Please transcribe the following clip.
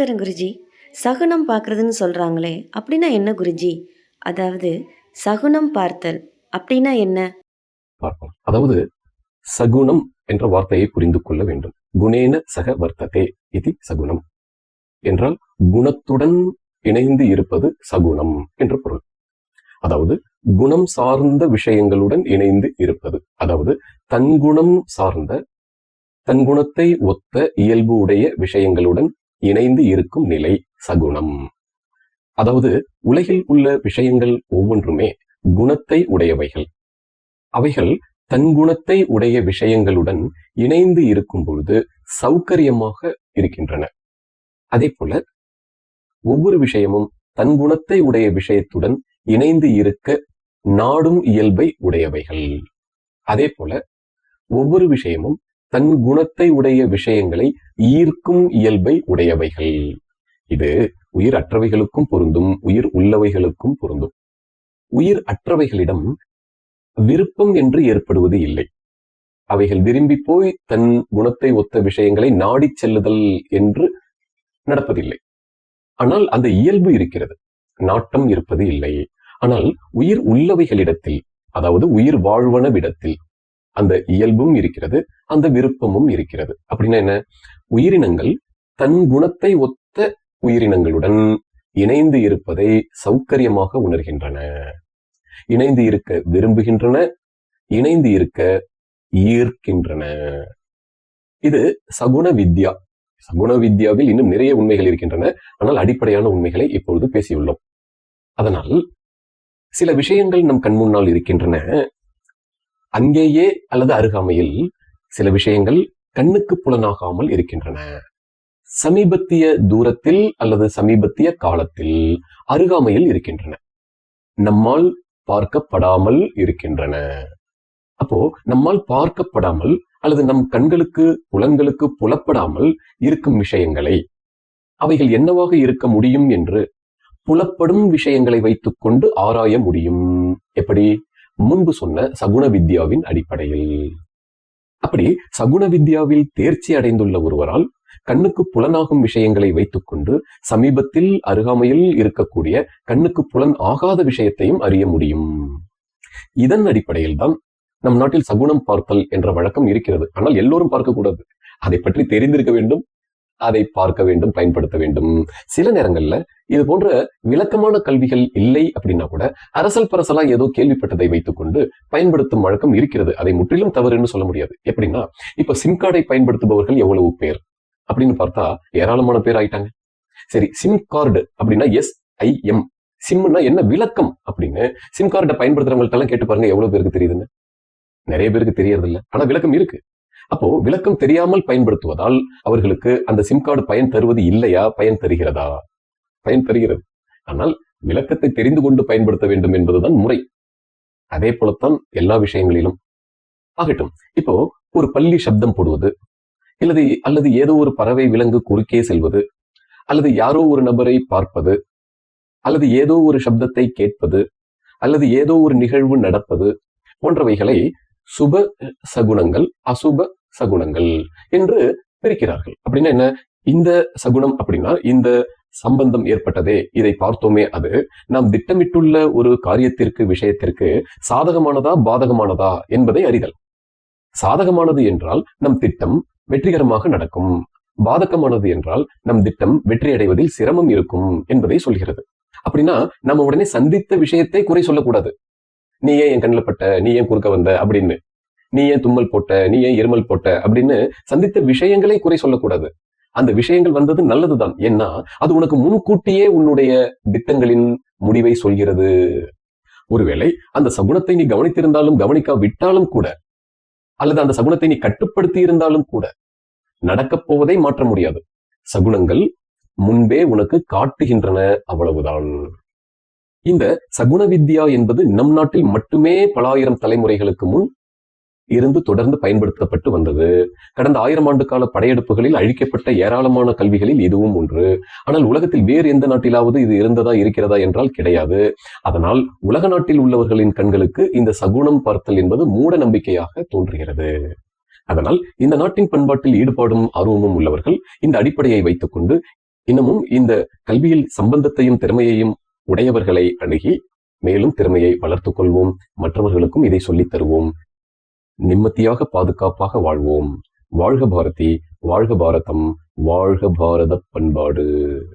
நமஸ்காரம் குருஜி சகுனம் பார்க்குறதுன்னு சொல்கிறாங்களே அப்படின்னா என்ன குருஜி? அதாவது சகுனம் பார்த்தல் அப்படின்னா என்ன? பார்ப்போம். அதாவது சகுனம் என்ற வார்த்தையை புரிந்து கொள்ள வேண்டும். குணேன சக வர்த்ததே இது சகுனம். என்றால் குணத்துடன் இணைந்து இருப்பது சகுனம் என்று பொருள். அதாவது குணம் சார்ந்த விஷயங்களுடன் இணைந்து இருப்பது. அதாவது தன்குணம் சார்ந்த தன் குணத்தை ஒத்த இயல்பு உடைய விஷயங்களுடன் இணைந்து இருக்கும் நிலை சகுணம். அதாவது உலகில் உள்ள விஷயங்கள் ஒவ்வொன்றுமே குணத்தை உடையவைகள். அவைகள் தன் குணத்தை உடைய விஷயங்களுடன் இணைந்து இருக்கும் பொழுது சௌகரியமாக இருக்கின்றன. அதே போல ஒவ்வொரு விஷயமும் தன் குணத்தை உடைய விஷயத்துடன் இணைந்து இருக்க நாடும் இயல்பை உடையவைகள். அதே போல ஒவ்வொரு விஷயமும் தன் குணத்தை உடைய விஷயங்களை ஈர்க்கும் இயல்பை உடையவைகள். இது உயிர் அற்றவைகளுக்கும் பொருந்தும் உயிர் உள்ளவைகளுக்கும் பொருந்தும். உயிர் அற்றவைகளிடம் விருப்பம் என்று ஏற்படுவது இல்லை. அவைகள் விரும்பி போய் தன் குணத்தை ஒத்த விஷயங்களை நாடிச் செல்லுதல் என்று நடப்பதில்லை. ஆனால் அந்த இயல்பு இருக்கிறது. நாட்டம் இருப்பது இல்லை. ஆனால் உயிர் உள்ளவைகளிடத்தில் அதாவது உயிர் வாழ்வனவிடத்தில் அந்த இயல்பும் இருக்கிறது அந்த விருப்பமும் இருக்கிறது. அப்படின்னா என்ன? உயிரினங்கள் தன் குணத்தை ஒத்த உயிரினங்களுடன் இணைந்து இருப்பதை சௌகரியமாக உணர்கின்றன. இணைந்து இருக்க விரும்புகின்றன இணைந்து இருக்க ஈர்க்கின்றன. இது சகுண வித்யா. சகுண வித்யாவில் இன்னும் நிறைய உண்மைகள் இருக்கின்றன. ஆனால் அடிப்படையான உண்மைகளை இப்பொழுது பேசியுள்ளோம். அதனால் சில விஷயங்கள் நம் கண் முன்னால் இருக்கின்றன. அங்கேயே அல்லது அருகாமையில் சில விஷயங்கள் கண்ணுக்கு புலனாகாமல் இருக்கின்றன. சமீபத்திய தூரத்தில் அல்லது சமீபத்திய காலத்தில் அருகாமையில் இருக்கின்றன. நம்மால் பார்க்கப்படாமல் இருக்கின்றன. அப்போ நம்மால் பார்க்கப்படாமல் அல்லது நம் கண்களுக்கு புலன்களுக்கு புலப்படாமல் இருக்கும் விஷயங்களை அவைகள் என்னவாக இருக்க முடியும் என்று புலப்படும் விஷயங்களை வைத்துக்கொண்டு ஆராய முடியும். எப்படி? முன்பு சொன்ன சகுண வித்யாவின் அடிப்படையில். அப்படி சகுண வித்யாவில் தேர்ச்சி அடைந்துள்ள ஒருவரால் கண்ணுக்கு புலனாகும் விஷயங்களை வைத்துக்கொண்டு சமீபத்தில் அருகாமையில் இருக்கக்கூடிய கண்ணுக்கு புலன் ஆகாத விஷயத்தையும் அறிய முடியும். இதன் அடிப்படையில் தான் நம் நாட்டில் சகுனம் பார்த்தல் என்ற வழக்கம் இருக்கிறது. ஆனால் எல்லோரும் பார்க்கக்கூடாது. அதை பற்றி தெரிந்திருக்க வேண்டும். அதை பார்க்க வேண்டும் பயன்படுத்த வேண்டும். சில நேரங்கள்ல இது போன்ற விளக்கமான கல்விகள் இல்லை அப்படின்னா கூட அரசல் பரசலா ஏதோ கேள்விப்பட்டதை வைத்துக்கொண்டு பயன்படுத்தும் வழக்கம் இருக்கிறது. அதை முற்றிலும் தவறுன்னு சொல்ல முடியாது. எப்படின்னா இப்ப சிம் கார்டை பயன்படுத்துபவர்கள் எவ்வளவு பேர் அப்படின்னு பார்த்தா ஏராளமான பேர் ஆயிட்டாங்க. சரி சிம் கார்டு அப்படின்னா எஸ் ஐ எம் சிம்னா என்ன விளக்கம் அப்படின்னு சிம் கார்டை பயன்படுத்துறவங்கள்ட்ட எல்லாம் கேட்டு பாருங்க எவ்வளவு பேருக்கு தெரியுதுன்னு. நிறைய பேருக்கு தெரியறது இல்ல ஆனா விளக்கம் இருக்கு. அப்போ விளக்கம் தெரியாமல் பயன்படுத்துவதால் அவர்களுக்கு அந்த சிம் கார்டு பயன் தருவது இல்லையா? பயன் தருகிறதா? பயன் தருகிறது. ஆனால் விளக்கத்தை தெரிந்து கொண்டு பயன்படுத்த வேண்டும் என்பதுதான் முறை. அதே போலத்தான் எல்லா விஷயங்களிலும். ஆகட்டும் இப்போ ஒரு பள்ளி சப்தம் போடுவது அல்லது அல்லது ஏதோ ஒரு பறவை விலங்கு குறுக்கே செல்வது அல்லது யாரோ ஒரு நபரை பார்ப்பது அல்லது ஏதோ ஒரு சப்தத்தை கேட்பது அல்லது ஏதோ ஒரு நிகழ்வு நடப்பது போன்றவைகளை சுப சகுனங்கள் அசுப சகுணங்கள் என்று பிரிக்கிறார்கள். அப்படின்னா என்ன? இந்த சகுனம் அப்படின்னா இந்த சம்பந்தம் ஏற்பட்டதே. இதை பார்த்தோமே அது. நாம் திட்டமிட்டுள்ள ஒரு காரியத்திற்கு விஷயத்திற்கு சாதகமானதா பாதகமானதா என்பதை அறிதல். சாதகமானது என்றால் நம் திட்டம் வெற்றிகரமாக நடக்கும். பாதகமானது என்றால் நம் திட்டம் வெற்றி அடைவதில் சிரமம் இருக்கும் என்பதை சொல்கிறது. அப்படின்னா நம்ம உடனே சந்தித்த விஷயத்தை குறை சொல்லக்கூடாது. நீ ஏன் என் கண்ணில் பட்ட? நீ ஏன் குறுக்க வந்த? அப்படின்னு நீ ஏன் தும்மல் போட்ட? நீ ஏன் இருமல் போட்ட? அப்படின்னு சந்தித்த விஷயங்களை குறை சொல்லக்கூடாது. அந்த விஷயங்கள் வந்தது நல்லதுதான். ஏன்னா அது உனக்கு முன்கூட்டியே உன்னுடைய திட்டங்களின் முடிவை சொல்கிறது. ஒருவேளை அந்த சகுனத்தை நீ கவனித்திருந்தாலும் கவனிக்கா விட்டாலும் கூட அல்லது அந்த சகுனத்தை நீ கட்டுப்படுத்தி இருந்தாலும் கூட நடக்கப் போவதை மாற்ற முடியாது. சகுனங்கள் முன்பே உனக்கு காட்டுகின்றன அவ்வளவுதான். இந்த சகுன வித்யா என்பது நம் நாட்டில் மட்டுமே பல ஆயிரம் தலைமுறைகளுக்கு முன் இருந்து தொடர்ந்து பயன்படுத்தப்பட்டு வந்தது. கடந்த ஆயிரம் ஆண்டு கால படையெடுப்புகளில் அழிக்கப்பட்ட ஏராளமான கல்விகளில் இதுவும் ஒன்று. ஆனால் உலகத்தில் வேறு எந்த நாட்டிலாவது இது இருந்ததா இருக்கிறதா என்றால் கிடையாது. அதனால் உலக நாட்டில் உள்ளவர்களின் கண்களுக்கு இந்த சகுனம் பார்த்தல் என்பது மூட நம்பிக்கையாக தோன்றுகிறது. அதனால் இந்த நாட்டின் பண்பாட்டில் ஈடுபாடும் ஆர்வமும் உள்ளவர்கள் இந்த அடிப்படையை வைத்துக்கொண்டு இன்னமும் இந்த கல்வியில் சம்பந்தத்தையும் திறமையையும் உடையவர்களை அணுகி மேலும் திறமையை வளர்த்துக் கொள்வோம். மற்றவர்களுக்கும் இதை சொல்லித் தருவோம். நிம்மதியாக பாதுகாப்பாக வாழ்வோம். வாழ்க பாரதி வாழ்க பாரதம் வாழ்க பாரத பண்பாடு.